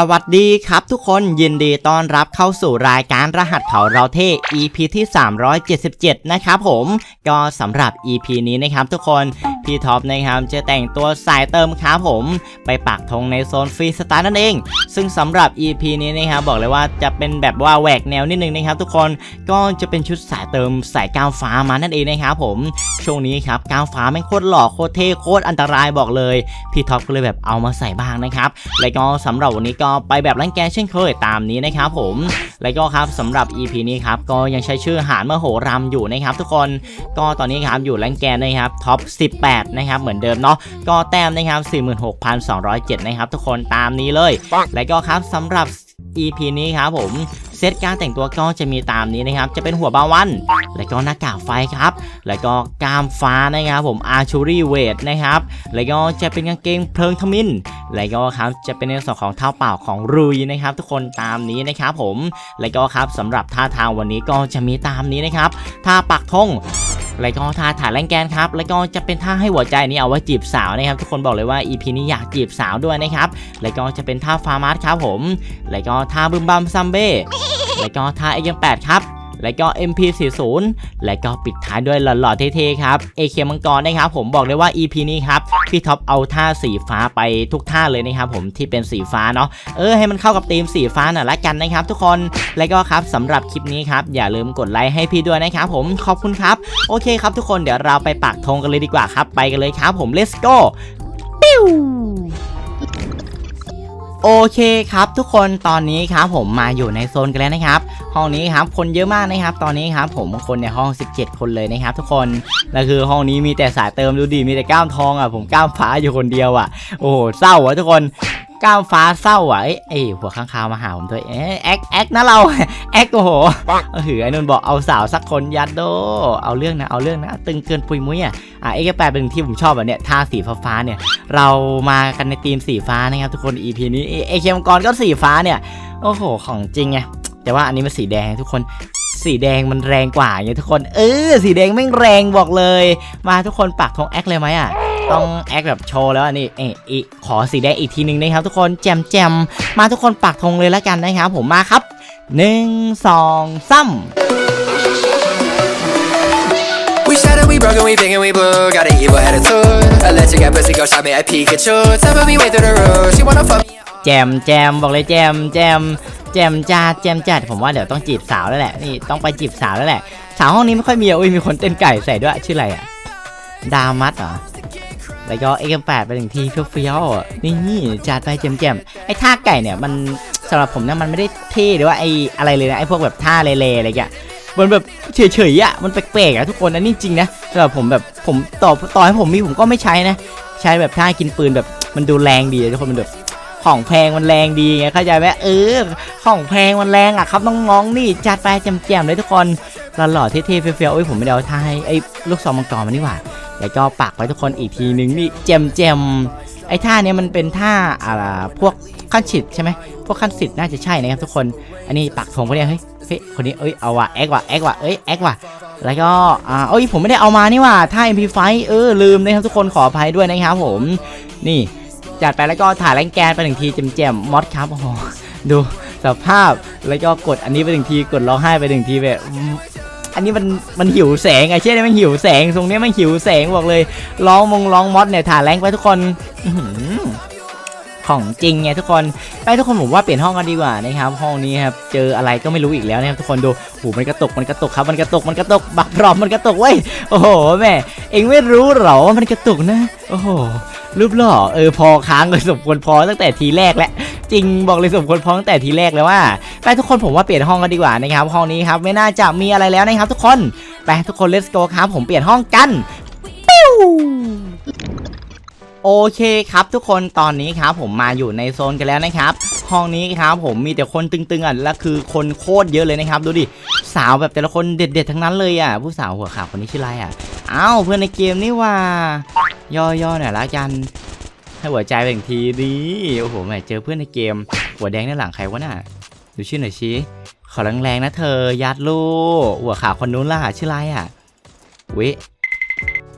สวัสดีครับทุกคนยินดีต้อนรับเข้าสู่รายการรหัสเขาเราเท่ EP ที่ 377 นะครับผมก็สำหรับ EP นี้นะครับทุกคนพี่ท็อปนะครับจะแต่งตัวสายเติมครับผม ไปปักธงในโซนฟรีสไตล์นั่นเอง ซึ่งสำหรับ EP นี้นะครับบอกเลยว่าจะเป็นแบบว่าแหวกแนวนิดนึงนะครับ ทุกคนก็จะเป็นชุดสายเติมสายก้าวฟ้ามานั่นเองนะครับผมช่วงนี้ครับก้าวฟ้าแม่งโคตรหล่อโคตรเท่โคตรอันตรายบอกเลยพี่ท็อปก็เลยแบบเอามาใส่บ้างนะครับและก็สำหรับวันนี้ก็ไปแบบรังแกเช่นเคยตามนี้นะครับผมและก็ครับสำหรับ EP นี้ครับก็ยังใช้ชื่อหารมโหรำอยู่นะครับ ทุกคนก็ตอนนี้ครับอยู่รังแกนะครับท็อป 18 นะครับเหมือนเดิมเนาะก็แต้มนะครับ 46,207 นะครับ ทุกคนตามนี้เลย และก็ครับสำหรับ EP นี้ครับผมเซตการแต่งตัวก็จะมีตามนี้นะครับจะเป็นหัวบาวัน และก็หน้ากากไฟครับ แล้วก็กามฟ้านะครับผมอาร์ชูรี่เวทนะครับแล้วก็จะเป็นกางเกงเพลิงทมินแล้วก็ครับจะเป็นในส่วนของเท้าเปล่าของรุยนะครับ ทุกคนตามนี้นะครับผมแล้วก็ครับสำหรับท่าทางวันนี้ก็จะมีตามนี้นะครับท่าปักธงแล้วก็ท่าถ่ายแรงแกนครับ แล้วก็จะเป็นท่าให้หัวใจนี่เอาไว้จีบสาวนะครับ ทุกคนบอกเลยว่า EP นี้อยากจีบสาวด้วยนะครับ แล้วก็จะเป็นท่าฟาร์มาสครับผม แล้วก็ท่าบึมบัมซัมเบ้แล้วก็ท่าเอ็กแปดครับแล้วก็ MP40 แล้วก็ปิดท้ายด้วยหล่อๆเท่ๆครับ AK มังกรนะครับผมบอกเลยว่า EP นี้ครับพี่ท็อปเอาท่าสีฟ้าไปทุกท่าเลยนะครับผมที่เป็นสีฟ้าเนาะเออให้มันเข้ากับธีมสีฟ้าหน่อยละกันนะครับ ทุกคนแล้วก็ครับสำหรับคลิปนี้ครับอย่าลืมกดไลค์ให้พี่ด้วยนะครับผมขอบคุณครับโอเคครับทุกคนเดี๋ยวเราไปปักธงกันเลยดีกว่าครับไปกันเลยครับผม let's go ปิ้ว โอเคครับทุกคนตอนนี้ครับผมมาอยู่ในโซนกันแล้วนะครับ ห้องนี้ครับคนเยอะมากนะครับ ตอนนี้ครับผมคนในห้อง 17 คนเลยนะครับ ทุกคนแล้วคือห้องนี้มีแต่สายเติมดูดีมีแต่ก้ามทองอะผมก้ามฟ้าอยู่คนเดียวอะโอ้โหเศร้าอะทุกคน ก้ามฟ้าเศร้าอะเอ้ยเอ้ยหัวข้างคาวมาหาผมด้วยเอ๊ะแอคแอคนะเราแอคโอ้โหเออหือไอ้นนท์บอกเอาสาวสักคนยัดโด เอาเรื่องนะเอาเรื่องนะตึงเกินปุยมุ้ยอะอะเอ็กแปดเป็นที่ผมชอบอะเนี่ยท่าสีฟ้าๆเนี่ยเรามากันในทีมสีฟ้านะครับทุกคน EP นี้เอเคมกรก็สีฟ้าเนี่ยโอ้โหของจริงไงแต่ว่าอันนี้มันสีแดงทุกคนสีแดงมันแรงกว่าไงทุกคน เออสีแดงแม่งแรงบอกเลย มาทุกคนปักธงแอคเลยไหมอะ ต้องแอคแบบโชว์แล้วอันนี้เอออีขอสีแดงอีกทีหนึงนะครับทุกคนแจมแจมมาทุกคนปักธงเลยแล้วกันนะครับผมมาครับหนึ่งสองสาม We shattered, we broke, and we big and we blue. Got an evil attitude. Electric got pussy, go shot me at Pikachu. Top of me way through the roof. She wanna fuck me. แจมแจมบอกเลยแจมแจมแจมจ้าแจมจัดผมว่าเดี๋ยวต้องจีบสาวแล้วแหละนี่ต้องไปจีบสาวแล้วแหละสาวห้องนี้ไม่ค่อยมีอะอุ้ยมีคนเต้นไก่ใส่ด้วยชื่ออะไรอะดามัดเหรอ แล้วก็เอ็กแปดไปหนึ่งทีเฟี้ยวๆนี่จัดไปแจมแจมไอ้ท่าไก่เนี่ยมันสำหรับผมเนี่ยมันไม่ได้เท่หรือว่าไอ้อะไรเลยนะไอ้พวกแบบท่าเละๆอะไรอย่างเงี้ยมันแบบเฉยๆอะมันแปลกๆอะทุกคนอันนี้จริงนะสำหรับผมแบบผมต่อต่อให้ผมมีผมก็ไม่ใช้นะ ใช้แบบท่ากินปืนแบบมันดูแรงดีทุกคนมันแบบของแพงมันแรงดีไงเข้าใจไหมเออของแพงมันแรงอะครับน้องๆนี่จัดไปแจ่มๆเลยทุกคนหล่อๆเท่ๆเฟี้ยวๆโอ้ยผมไม่ได้เอาท่าให้ไอ้ลูกซองมังกรมานี่หว่า แล้วก็ปักไว้ทุกคนอีกทีนึงนี่แจ่มไอ้ท่าเนี้ยมันเป็นท่าอ่าพวกขั้นฉิดใช่ไหมพวกขั้นสิทธิ์น่าจะใช่นะครับทุกคน อันนี้ปักธงไปเนี่ยเฮ้ยเฮ้ยคนนี้เอ้ยเอาว่ะแอคว่ะแอคว่ะเอ้ยแอคว่ะแล้วก็อ่าเอ้ยผมไม่ได้เอามานี่ว่าท่า MP5 เออลืมนะครับทุกคนขออภัยด้วยนะครับผม นี่จัดไปแล้วก็ถ่ายแรงแกนไปหนึ่งทีแจมๆมอดครับโอ้โหดูสภาพแล้วก็กดอันนี้ไปหนึ่งทีกดร้องไห้ไปหนึ่งทีแบบ อันนี้มันมันหิวแสงไอ้เช่นมันหิวแสงตรงนี้มันหิวแสงบอกเลยร้องมงร้องมอดเนี่ยถ่าแรงไปทุกคนของจริงไงทุกคนไปทุกคนผมว่าเปลี่ยนห้องกันดีกว่านะครับห้องนี้ครับเจออะไรก็ไม่รู้อีกแล้วนะครับทุกคนดูโอ้มันกระตกมันกระตกครับมันกระตกมันกระตกบักพร้อมมันกระตกเว้ยโอ้โหแม่เอ็งไม่รู้หรอว่ามันกระตกนะ โอ้โหรูปหล่อเออพอค้างเลยสมควรพอตั้งแต่ทีแรกแล้ว จริงบอกเลยสมควรพอตั้งแต่ทีแรกแล้วว่าไปทุกคนผมว่าเปลี่ยนห้องกันดีกว่านะครับห้องนี้ครับไม่น่าจะมีอะไรแล้วนะครับ ทุกคนไปทุกคน let's go ครับ ผมเปลี่ยนห้องกันปิ้วโอเคครับ ทุกคนตอนนี้ครับผมมาอยู่ในโซนกันแล้วนะครับ ห้องนี้ครับผมมีแต่คนตึงๆอะและคือคนโคตรเยอะเลยนะครับ ดูดิสาวแบบแต่ละคนเด็ดๆทั้งนั้นเลยอะผู้สาวหัวขาวคนนี้ชื่ออะไรอะอ้าวเพื่อนในเกมนี่ว่าย่อๆหน่อยละกัน ให้หัวใจไปอีกทีดีโอ้โหแหมเจอเพื่อนในเกม หัวแดงด้านหลังใครวะน่ะดูชื่อหน่อยชี้ขอแรงๆนะเธอยัดลูกหัวขาวคนนู้นล่ะชื่ออะไรอะวิ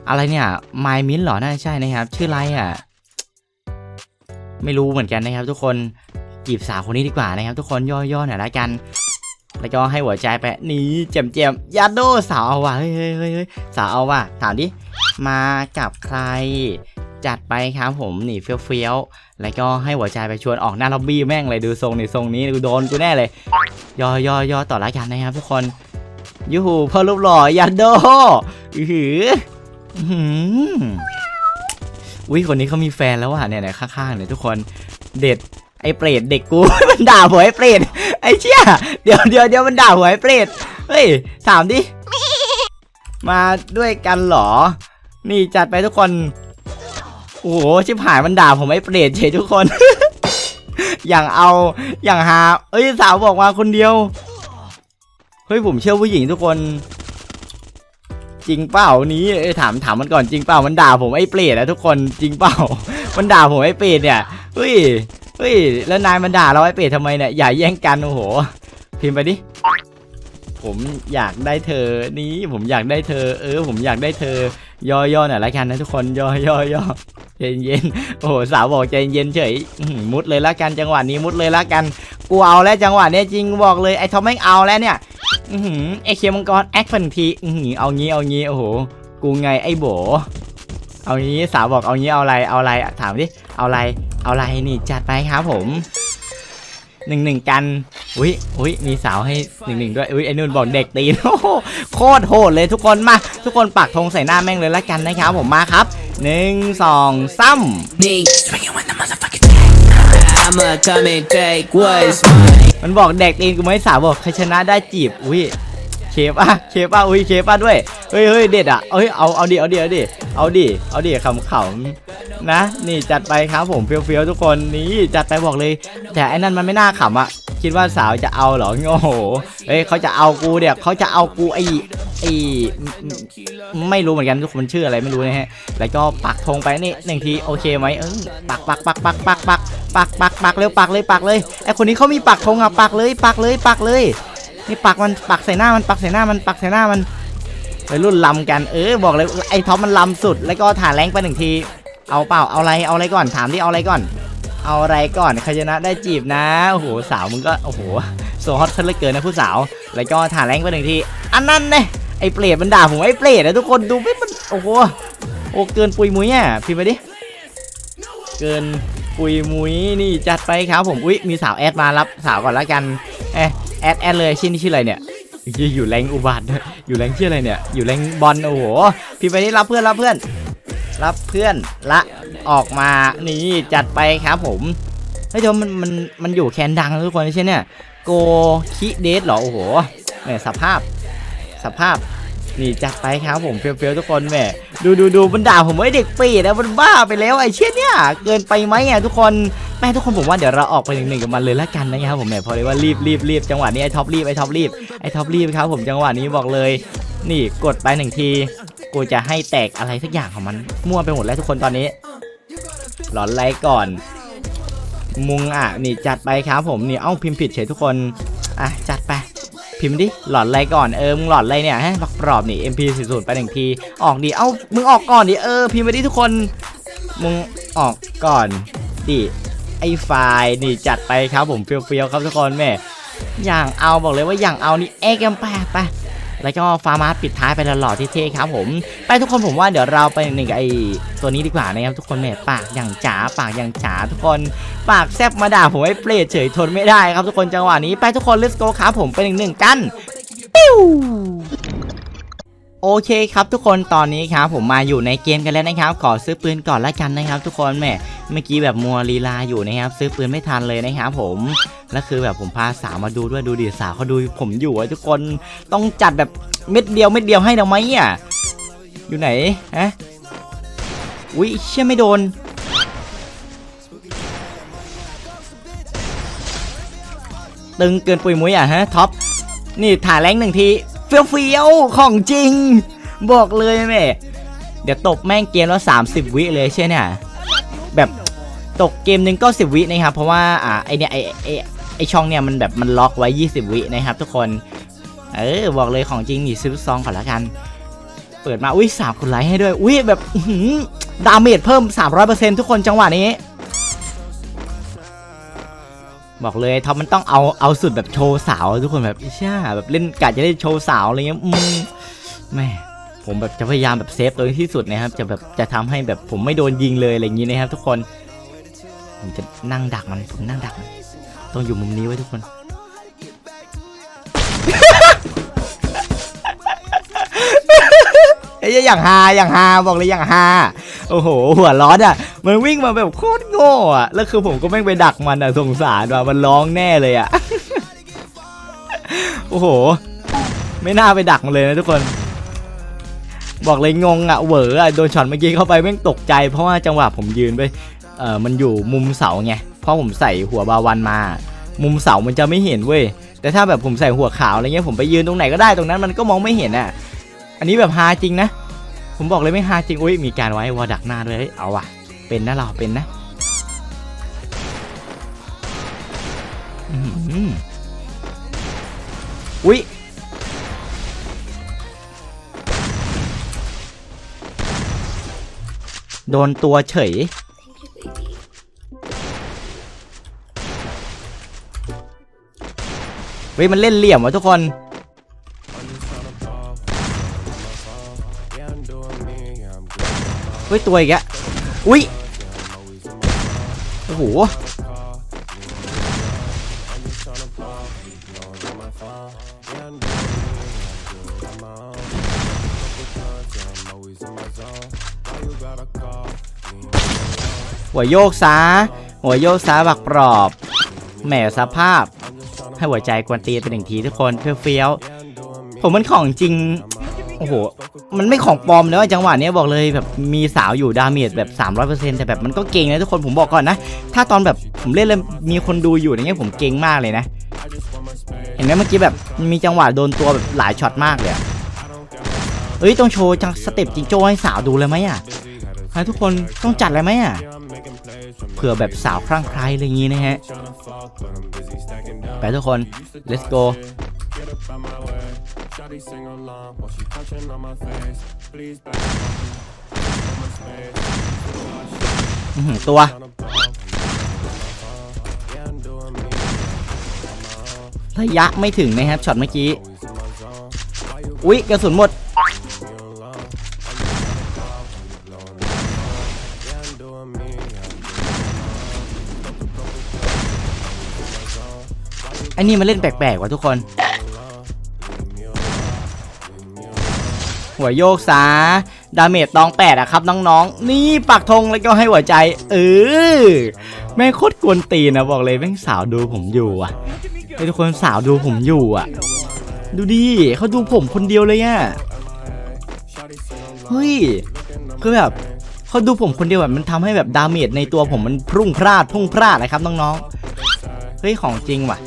อะไรเนี่ยไมมินหรอน่าจะใช่นะครับ ชื่ออะไรอะ ไม่รู้เหมือนกันนะครับ ทุกคนจีบสาวคนนี้ดีกว่านะครับ ทุกคนย่อๆหน่อยละกัน แล้วก็ให้หัวใจไปนี่เจมเจมๆยัดโดสาวเอาว่ะเฮ้ยเฮ้ยเฮ้ยสาวเอาว่ะถามดิมากับใคร จัดไปครับผมนี่เฟี้ยวๆแล้วก็ให้หัวใจไปชวนออกหน้าล็อบบี้แม่งเลยดูทรงนี่ทรงนี้กูโดนกูแน่เลยย่อยอย่อต่อละกันนะครับทุกคนยูหูพ่อรูปหล่อยัดโดอือหืออุ้ยคนนี้เขามีแฟนแล้วว่ะเนี่ยเนี่ยข้างๆเนี่ยทุกคนเด็ดไอ้เปรตเด็กกูมันด่าหัวไอ้เปรตไอ้เชี่ยเดี๋ยวเดี๋ยวเดี๋ยวมันด่าหัวไอ้เปรตเฮ้ยถามดิมาด้วยกันหรอ นี่จัดไปทุกคน โอ้โหชิบหายมันด่าผมไอ้เปรตเฉยทุกคน อย่างเอาอย่างหา เอ้ยสาวบอกมาคนเดียว เฮ้ยผมเชื่อผู้หญิงทุกคน จริงเปล่านี้ถามถามมันก่อนจริงเปล่ามันด่าผมไอ้เปรตนะทุกคนจริงเปล่า มันด่าผมไอ้เปรตเนี่ยเฮ้ยเฮ้ยแล้วนายมันด่าเราไอ้เปรตทำไมเนี่ยอย่าแย่งกันโอ้โห พิมพ์ไปดิผมอยากได้เธอนี้ผมอยากได้เธอ เออ ผมอยากได้เธอย่อๆหน่อยละกันนะทุกคนย่อย่อย่อ ใจเย็นๆโอ้โหสาวบอกใจเย็นเฉยมุดเลยละกันจังหวะนี้มุดเลยละกันกูเอาแล้วจังหวะเนี้ยจริงบอกเลยไอ้ทอมแม่งเอาแล้วเนี่ยอือหือไอเคมังกรแอคพันทีเอางี้เอางี้โอ้โหกูไงไอ้โบเอางี้สาวบอกเอางี้เอาอะไรเอาอะไรถามดิเอาอะไรเอาอะไรนี่จัดไปครับผมหนึ่งหนึ่งกันอุ้ยอุ้ยมีสาวให้หนึ่งหนึ่งด้วยอุ้ยไอ้นุ่นบอกเด็กตีนโอ้โหโคตรโหดเลยทุกคนมา ทุกคนปักธงใส่หน้าแม่งเลยละกันนะครับผมมาครับ หนึ่งสองสาม Me swinging with the motherfucking tag. I'ma come and take what's mine. มันบอกแดกตีนกูไหม่สาวบอกใครชนะได้จีบ อุ้ยเค ฟอะเคฟอะอุ้ยเคฟอะด้วยเฮ้ยเฮ้ยเด็ดอะเอ้ยเอาเอาดิเอาดิเอาดิเอาดิเอาดิขำๆนะ นี่จัดไปครับผมเฟี้ยวๆทุกคนนี่จัดไปบอกเลย แต่ไอ้นั่นมันไม่น่าขำอะคิดว่าสาวจะเอาเหรอโอ้โหเฮ้ยเขาจะเอากูเดี๋ยวเขาจะเอากูไอ้ไอ้ไม่รู้เหมือนกันทุกคนชื่ออะไรไม่รู้นะฮะ แล้วก็ปักธงไปนี่หนึ่งทีโอเคไหมเออปักปักปักปักปักปักปักปักปักเร็วปักเลยปักเลยไอคนนี้เขามีปักธงอะปักเลยปักเลยปักเลย นี่ปักมันปักใส่หน้ามันปักใส่หน้ามันปักใส่หน้ามันไปรุ่นลำกันเออบอกเลยไอ้ท็อปมันลำสุดแล้วก็ถ่าแรงไปหนึ่งที เอาเปล่าเอาอะไรเอาอะไรก่อนถามดิเอาอะไรก่อน เอาอะไรก่อนใครชนะได้จีบนะโอ้โหสาวมึงก็โอ้โหโซฮอตซะเหลือเกินนะผู้สาว แล้วก็ถ่าแรงไปหนึ่งทีอันนั้นเนี่ยไอ้เปรตมันด่าผมไอ้เปรตนะทุกคนดูไม่มันโอ้โหโอ้เกินปุยมุ้ยอะพิมพ์ไปดิเกินปุยมุ้ยนี่จัดไปครับผมอุ้ยมีสาวแอดมารับสาวก่อนละกันเอะ แอดแอดเลยชื่อนี่ชื่ออะไรเนี่ยอยู่อยู่แรงอุบาทด้วยอยู่แรงชื่ออะไรเนี่ยอยู่แรงบอลโอ้โหพิมพ์ไปดิรับเพื่อนรับเพื่อน รับเพื่อนละออกมานี่จัดไปครับผมเฮ้ยเดี๋ยวมันมันมันอยู่แคนดังทุกคนใช่เนี่ยโกคิเดสเหรอโอ้โหเนี่ยสภาพสภาพนี่จัดไปครับผมเฟี้ยวๆทุกคนแหมดูดูดูมันด่าผมไอ้เด็กปีดนะมันบ้าไปแล้วไอ้เชี่ยเนี่ยเกินไปไหมอะทุกคน แม่ทุกคนผมว่าเดี๋ยวเราออกไปหนึ่งๆกับมันเลยละกันนะครับผมแหม่พอเลยว่ารีบรีบรีบจังหวะนี้ไอ้ท็อปรีบไอ้ท็อปรีบไอ้ท็อปรีบครับผมจังหวะนี้บอกเลย นี่กดไปหนึ่งทีกูจะให้แตกอะไรสักอย่างของมันมั่วไปหมดแล้วทุกคนตอนนี้ หลอนไลก่อน มุงอะนี่จัดไปครับผมนี่เอ้าพิมพ์ผิดเฉยทุกคนอะจัดไปพิมพ์ดิหลอนอะไรก่อนเออมึงหลอนอะไรเนี่ยฮะบักปลอบนี่ MP 4 0ไปหนึ่งทีออกดิเอ้ามึงออกก่อนดิเออพิมพ์ไปดิทุกคนมึงออกก่อนดิ ไอ้ไฟนี่จัดไปครับผมเฟี้ยวๆครับทุกคนแม่อย่างเอาบอกเลยว่าอย่างเอานี่เอ็กซ์ไปไปแล้วก็ฟาร์มาร์ปิดท้ายไปหล่อๆเท่ๆครับผม ไปทุกคนผมว่าเดี๋ยวเราไปหนึ่งไอ้ตัวนี้ดีกว่านะครับทุกคนแม่ปากอย่างจ๋าปากอย่างจ๋าทุกคนปากแซบมาด่าผมไอ้เปรตเฉยทนไม่ได้ครับทุกคนจังหวะนี้ไปทุกคน let's go ครับผมไปหนึ่งหนึ่งกันปิ้วโอเคครับทุกคนตอนนี้ครับผมมาอยู่ในเกมกันแล้วนะครับ ขอซื้อปืนก่อนละกันนะครับ ทุกคนแหม เมื่อกี้แบบมัวลีลาอยู่นะครับ ซื้อปืนไม่ทันเลยนะครับผมแล้วคือแบบผมพาสาวมาดูด้วยดูดิสาวเขาดูผมอยู่อะทุกคนต้องจัดแบบเม็ดเดียวเม็ดเดียวให้หน่อไหมอะอยู่ไหนฮะอุ้ยเชี่ยไม่โดนตึงเกินปุยมุ้ยอะฮะท็อปนี่ถ่ายแรงหนึ่งทีเฟี้ยวเฟี้ยวๆของจริง บอกเลยแม่เดี๋ยวตบแม่งเกมแล้ว30 วิเลยใช่เนี่ย แบบตกเกมหนึ่งก็10วินะครับ เพราะว่าอ่าไอเนี่ยไอไอไอช่องเนี่ยมันแบบมันล็อกไว้ 20 วินะครับ ทุกคน เออบอกเลยของจริงหนีซื้อซองก่อนละกัน เปิดมาอุ้ยสามคนไลค์ให้ด้วย อุ้ยแบบดาเมจเพิ่ม 300%ทุกคนจังหวะนี้ บอกเลยท็อปมันต้องเอาเอาสุดแบบโชว์สาว ทุกคนแบบอิช่าแบบเล่นกะจะเล่นโชว์สาวอะไรเงี้ยอืมแม่ ผมแบบจะพยายามแบบเซฟตัวที่สุดนะครับ จะแบบจะทำให้แบบผมไม่โดนยิงเลยอะไรอย่างงี้นะครับ ทุกคนผมจะนั่งดักมันผมนั่งดักมันต้องอยู่มุมนี้ไว้ทุกคน ไอ้ยอย่างฮาอย่างฮาบอกเลยอย่างฮาโอ้โห หัวร้อนอะ มันวิ่งมาแบบโคตรโง่อะ แล้วคือผมก็แม่ไปดักมันอะสงสารว่ะมันร้องแน่เลยอะ โอ้โห ไม่น่าไปดักมันเลยนะทุกคน บอกเลยงงอะเหวออะโดนช็อตเมื่อกี้เข้าไปแม่งตกใจ เพราะว่าจังหวะผมยืนไปเออมันอยู่มุมเสาไงเพราะผมใส่หัวบาวันมา มุมเสามันจะไม่เห็นเว้ยแต่ถ้าแบบผมใส่หัวขาวอะไรเงี้ยผมไปยืนตรงไหนก็ได้ตรงนั้นมันก็มองไม่เห็นอะอันนี้แบบฮาจริงนะ ผมบอกเลยไม่ฮาจริงอุ้ยมีการไว้วอดักหน้าด้วยเฮ้ยเอาว่ะ เป็นนะเราเป็นนะอืออุ้ย โดนตัวเฉย เฮ้ย มันเล่นเหลี่ยมวะทุกคน เฮ้ย ตัวอีกอะอุ้ย โอ้โห หัวโยกซาหัวโยกซาบักปลอบแหมสภาพ ให้หัวใจกวนตีนไปหนึ่งทีทุกคนเฟี้ยวๆผมมันของจริง โอ้โห มันไม่ของปลอมเลยว่าจังหวะนี้บอกเลยแบบมีสาวอยู่ดาเมจแบบ 300%แต่แบบมันก็เก่งนะทุกคนผมบอกก่อนนะ ถ้าตอนแบบผมเล่นแล้วมีคนดูอยู่อย่างเงี้ยผมเก่งมากเลยนะ เห็นไหมเมื่อกี้แบบมีจังหวะโดนตัวแบบหลายช็อตมากเลยอะ เอ้ยต้องโชว์จังสเต็ปจิงโจ้ให้สาวดูเลยไหมอะให้ทุกคนต้องจัดเลยไหมอะเผื่อแบบสาวคลั่งไคล้อะไรอย่างงี้นะฮะไปทุกคน let's go ตัวระยะไม่ถึงนะครับช็อตเมื่อกี้ อุ๊ยกระสุนหมด อ้นี่มันเล่นแปลกๆว่ะทุกคน หัวโยกซาดาเมจตองแปดอะครับน้องๆ นี่ปักธงแล้วก็ให้หัวใจ เออแม่งโคตรกวนตีนะบอกเลยแม่งสาวดูผมอยู่อะทุกคนสาวดูผมอยู่อะดูดิเขาดูผมคนเดียวเลยอะเฮ้ยคือแบบเขาดูผมคนเดียวแบบมันทำให้แบบดาเมจในตัวผมมันพุ่งพลาดพุ่งพลาดนะครับน้องๆเฮ้ยของจริงว่ะ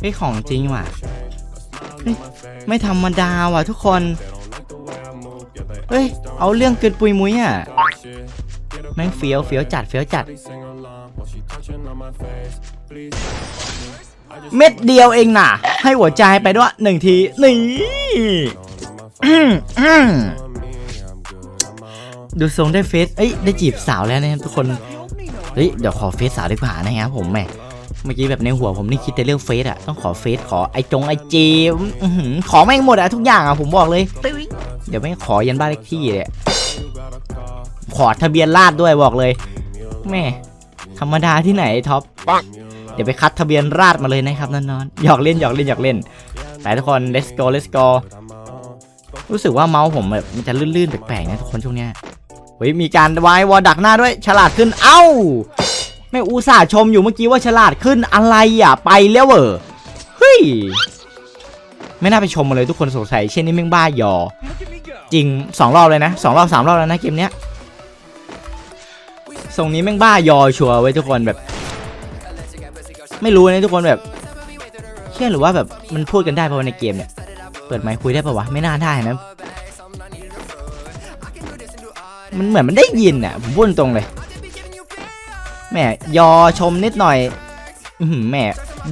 เฮ้ยของจริงว่ะเฮ้ยไม่ธรรมดาว่ะทุกคน เฮ้ย เอาเรื่องเกินปุยมุ้ยอะ แม่งเฟี้ยวเฟี้ยวจัดเฟี้ยวจัด เม็ดเดียวเองน่ะ ให้หัวใจไปด้วยหนึ่งที นี่อืมอืมดูทรงได้เฟซเอ้ย ได้จีบสาวแล้วนะครับทุกคน เฮ้ย เดี๋ยวขอเฟซสาวดีกว่านะครับผมแหม่ เมื่อกี้แบบในหัวผมนี่คิดแต่เรื่องเฟซอะต้องขอเฟซขอไอจงไอจีขอแม่งหมดอะทุกอย่างอะผมบอกเลยเดี๋ยวไม่งขอยันบ้านเลขที่เลยขอทะเบียนราษฎร์ด้วยบอกเลยแม่ธรรมดาที่ไหนไอท็อปเดี๋ยวไปคัดทะเบียนราษฎร์มาเลยนะครับนอนๆหยอกเล่นหยอกเล่นหยอกเล่นไปทุกคน let's go let's go รู้สึกว่าเมาส์ผมแบบมันจะลื่นๆแปลกๆนะทุกคนช่วงเนี้ยเฮ้ยมีการวายวอดักหน้าด้วยฉลาดขึ้นเอ้า แม่อุตส่าห์ชมอยู่เมื่อกี้ว่าฉลาดขึ้นอะไรอะไปแล้วเหรอเฮ้ยไม่น่าไปชมมาเลยทุกคนสงสัยเช่นนี้แม่งบ้ายอ จริงสองรอบเลยนะสองรอบสามรอบแล้วนะเกมเนี้ยทรงนี้แม่งบ้ายอชัวร์ไว้ทุกคนแบบ ไม่รู้นะทุกคนแบบเชื่อหรือว่าแบบมันพูดกันได้เพราะในเกมเนี่ยเปิดไมค์คุยได้ปะวะไม่น่าได้นะมันเหมือนมันได้ยินอะผมพูดตรงเลย แม่ยอชมนิดหน่อยแม่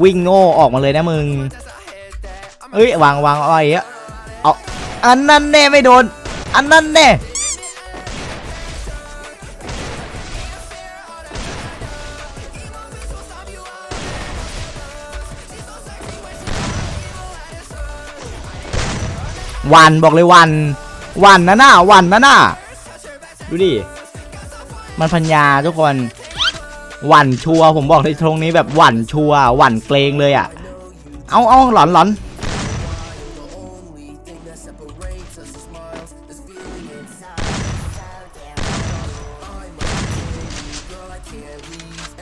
วิ่งโง่ออกมาเลยนะมึงเอ้ยวางวางอะไรอะเอาอันนั้นแน่ไม่โดน อันนั้นแน่วันบอกเลยวัน วันนะหน้าวันนะหน้าดูดิ มันพัญญาทุกคน หวั่นชัวผมบอกในตรงนี้แบบหวั่นชัวหวั่นเกรงเลยอะ่ะ เอาเอาหลอนหลอน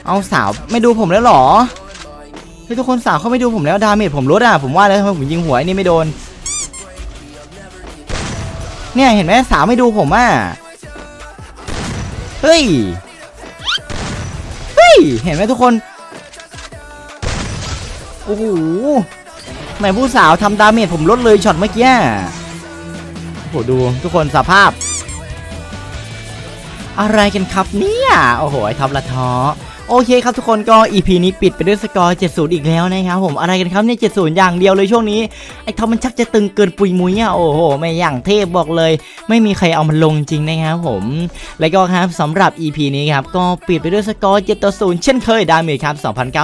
เอาสาวไม่ดูผมแล้วหรอเฮ้ยทุกคนสาวเขาไม่ดูผมแล้วดาเมจผมลดอะผมว่าแล้วทำไมผมยิงหัวไอ้นี่ไม่โดน เนี่ยเห็นไหมสาวไม่ดูผมอะ เฮ้ย เห็นไหมทุกคน โอ้โหแม่ผู้สาวทำดาเมจผมลดเลยช็อตเมื่อกี้โอ้โหดูทุกคนสภาพ อะไรกันครับเนี่ย โอ้โหไอ้ท็อปละท้อ โอเคครับทุกคนก็ EP นี้ปิดไปด้วยสกอร์70 อีกแล้วนะครับผมอะไรกันครับเนี่ย70 อย่างเดียวเลยช่วงนี้ไอ้ท็อปมันชักจะตึงเกินปุยมุ้ยอะโอ้โหไม่อย่างเทพบอกเลย ไม่มีใครเอามันลงจริงนะครับผม แล้วก็ครับสำหรับ EP นี้ครับก็ปิดไปด้วยสกอร์7ต่อ0เช่นเคยดาเมจครับ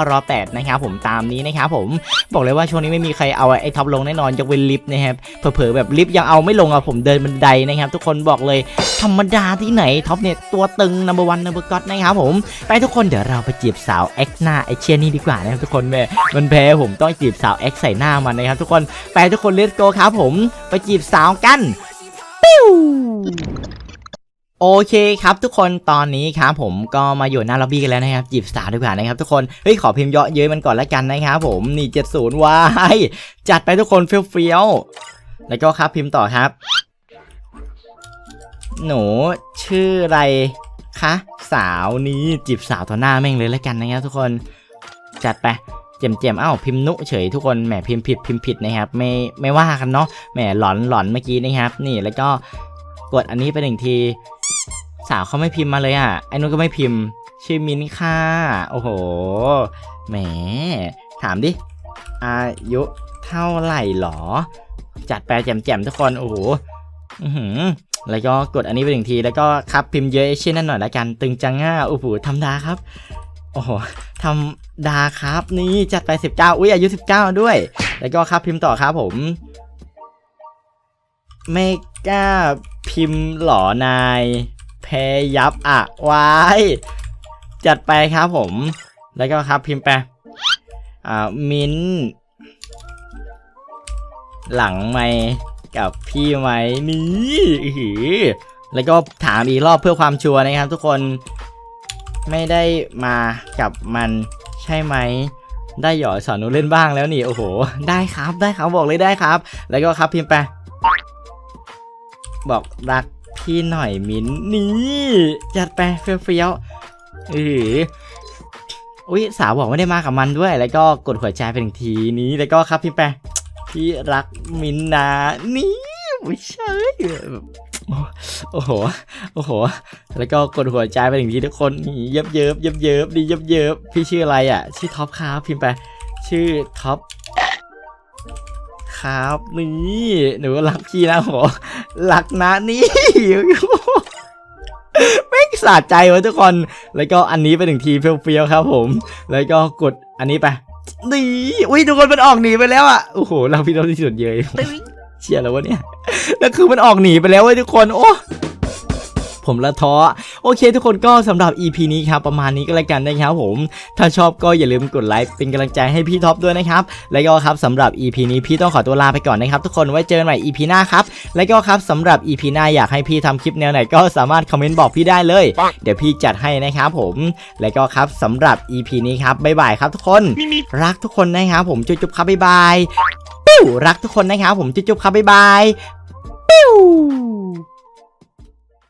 2,908นะครับผมตามนี้นะครับผมบอกเลยว่าช่วงนี้ไม่มีใครเอาไอ้ท็อปลงแน่นอนจะเว้นลิฟต์นะครับเผลอๆแบบลิฟต์ยังเอาไม่ลงอะผมเดินบันไดนะครับ ทุกคนบอกเลยธรรมดาที่ไหนท็อปเนี่ยตัวตึง number one number god นะครับผมไปทุกคนเดี๋ยวเราไปจีบสาวเอ็กหน้าไอเชียนี่ดีกว่านะครับทุกคนแม่มันแพ้ผมต้องจีบสาวเอ็กใส่หน้ามันนะครับทุกคนไปทุกคนเลตโกครับผมไปจีบสาวกันปิ้วโอเคครับทุกคนตอนนี้ครับผมก็มาอยู่หน้าล็อบบี้กันแล้วนะครับจีบสาวดีกว่านะครับทุกคนเฮ้ยขอพิมพ์เยอะเย้ยมันก่อนละกันนะครับผมนี่70วายจัดไปทุกคนเฟี้ยวๆแล้วก็ครับพิมพ์ต่อครับ หนูชื่ออะไร คะสาวนี้จีบสาวต่อหน้าแม่งเลยแล้วกันนะครับทุกคนจัดไปเจมเจมๆเอ้าพิมพ์นุเฉยทุกคนแหมพิมพ์ผิดพิมพ์ผิดนะครับไม่ไม่ว่ากันเนาะแหมหลอนหลอนเมื่อกี้นะครับ นี่แล้วก็กดอันนี้ไปหนึ่งที สาวเขาไม่พิมพ์มาเลยอะไอ้นู้นก็ไม่พิมพ์ ชื่อมินค่ะโอ้โหแหมถามดิอายุเท่าไหร่หรอ จัดไปลแจมๆทุกคนโอ้โหอือหือ แล้วก็กดอันนี้ไปหนึ่งที แล้วก็ครับพิมพ์เยอะเช่นนั้นหน่อยละกัน ตึงจังง่าโอ้โหทำดาครับ โอ้โหทำดาครับนี่จัดไป 19 อุ้ยอายุ 19 ด้วย แล้วก็ครับพิมพ์ต่อครับผมไม่กล้าพิมพ์หลอนายแพยับอะวายจัดไปครับผม แล้วก็ครับพิมพ์ไปอ่า มินหลังไม่ กับพี่ไหมนี่หือแล้วก็ถามอีกรอบเพื่อความชัวร์นะครับ ทุกคนไม่ได้มากับมันใช่ไหม ได้หยอดสอนหนูเล่นบ้างแล้วนี่โอ้โห ได้ครับได้ครับบอกเลยได้ครับ แล้วก็ครับพิมพ์ไปบอกรักพี่หน่อยมิ้นนี่จัดไปเฟี้ยวๆเอออุ้ยสาวบอกไม่ได้มากับมันด้วย แล้วก็กดหัวใจไปหนึ่งทีนี้แล้วก็ครับพิมพ์ไป พี่รักมินนา นี่ไม่ใช่โอ้โห โอ้โห แล้วก็กดหัวใจไปหนึ่งทีทุกคนเยิบเยิบเยิบเยิบดีเยิบเยิบพี่ชื่ออะไรอะ ชื่อท็อปครับพิมพ์ไป ชื่อท็อปครับนี่หนูรักพี่นะโหรักนะนี่ไม่สะใจวะทุกคน แล้วก็อันนี้ไปหนึ่งทีเฟี้ยวๆครับผม แล้วก็กดอันนี้ไป นี่อุ้ยทุกคนมันออกหนีไปแล้วอะโอ้โหเราพี่เราที่สุดเยยเชียร์แล้ววะเนี่ยแล้วคือมันออกหนีไปแล้วเว้ยทุกคนโอ้ ผมละท้อโอเค ทุกคนก็สำหรับ EP นี้ครับประมาณนี้ก็แล้วกันนะครับผม ถ้าชอบก็อย่าลืมกดไลค์เป็นกำลังใจให้พี่ท็อปด้วยนะครับ แล้วก็ครับสำหรับ EP นี้พี่ต้องขอตัวลาไปก่อนนะครับ ทุกคนไว้เจอกันใหม่ EP หน้าครับแล้วก็ครับสำหรับ EP หน้าอยากให้พี่ทำคลิปแนวไหนก็สามารถคอมเมนต์บอกพี่ได้เลย เดี๋ยวพี่จัดให้นะครับผม แล้วก็ครับสำหรับ EP นี้ครับบ๊ายบายครับทุกคน รักทุกคนนะครับผมจุ๊บๆครับบ๊ายบายปิ้วรักทุกคนนะครับผมจุ๊บๆครับบ๊ายบายปิ้ว